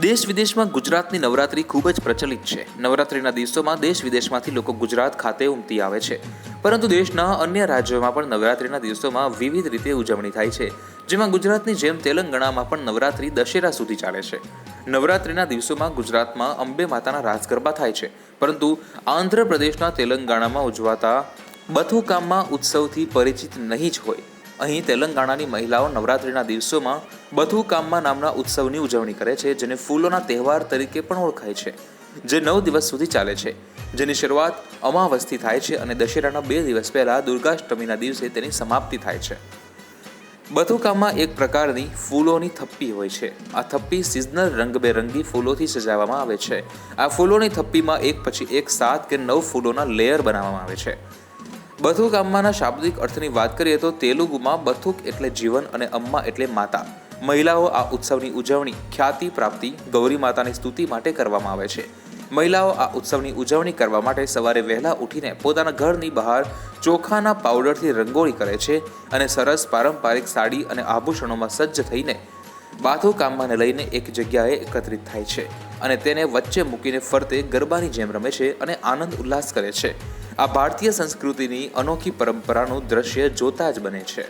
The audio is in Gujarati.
દેશ વિદેશમાં ગુજરાતની નવરાત્રી ખૂબ જ પ્રચલિત છે. નવરાત્રિના દિવસોમાં દેશ વિદેશમાંથી લોકો ગુજરાત ખાતે ઉમટી આવે છે. પરંતુ દેશના અન્ય રાજ્યોમાં પણ નવરાત્રિના દિવસોમાં વિવિધ રીતે ઉજવણી થાય છે. જેમાં ગુજરાતની જેમ તેલંગાણામાં પણ નવરાત્રિ દશેરા સુધી ચાલે છે. નવરાત્રિના દિવસોમાં ગુજરાતમાં અંબે માતાના રાસ ગરબા થાય છે. પરંતુ આંધ્રપ્રદેશના તેલંગાણામાં ઉજવાતા બથુકામમાં ઉત્સવથી પરિચિત નહીં જ હોય. અહીં તેલંગાણાની મહિલાઓ નવરાત્રિના દિવસોમાં બથુકામ્મા નામના ઉત્સવની ઉજવણી કરે છે, જેને ફૂલોના તહેવાર તરીકે પણ ઓળખાય છે, જે નવ દિવસ સુધી ચાલે છે. જેની શરૂઆત અમાવસથી થાય છે અને દશેરાના બે દિવસ પહેલાં દુર્ગાષ્ટમીના દિવસે તેની સમાપ્તિ થાય છે. બથુકામમાં એક પ્રકારની ફૂલોની થપ્પી હોય છે. આ થપ્પી સિઝનલ રંગબેરંગી ફૂલોથી સજાવવામાં આવે છે. આ ફૂલોની થપ્પીમાં એક પછી એક સાત કે નવ ફૂલોના લેયર બનાવવામાં આવે છે. બથુક અમ્માના શાબ્દિક અર્થની વાત કરીએ તો તેલુગુમાં બથુક એટલે જીવન અને અમ્મા એટલે માતા. મહિલાઓ આ ઉત્સવની ઉજવણી, ખ્યાતિ, પ્રાપ્તિ, ગૌરી માતાની સ્તુતિ માટે કરવામાં આવે છે. મહિલાઓ આ ઉત્સવની ઉજવણી કરવા માટે સવારે વહેલા ઉઠીને પોતાના ઘરની બહાર ચોખાના પાવડરથી રંગોળી કરે છે અને સરસ પારંપરિક સાડી અને આભૂષણોમાં સજ્જ થઈને બાથુ કામમાંને લઈને એક જગ્યાએ એકત્રિત થાય છે અને તેને વચ્ચે મૂકીને ફરતે ગરબાની જેમ રમે છે અને આનંદ ઉલ્લાસ કરે છે. આ ભારતીય સંસ્કૃતિની અનોખી પરંપરાનું દ્રશ્ય જોતા જ બને છે.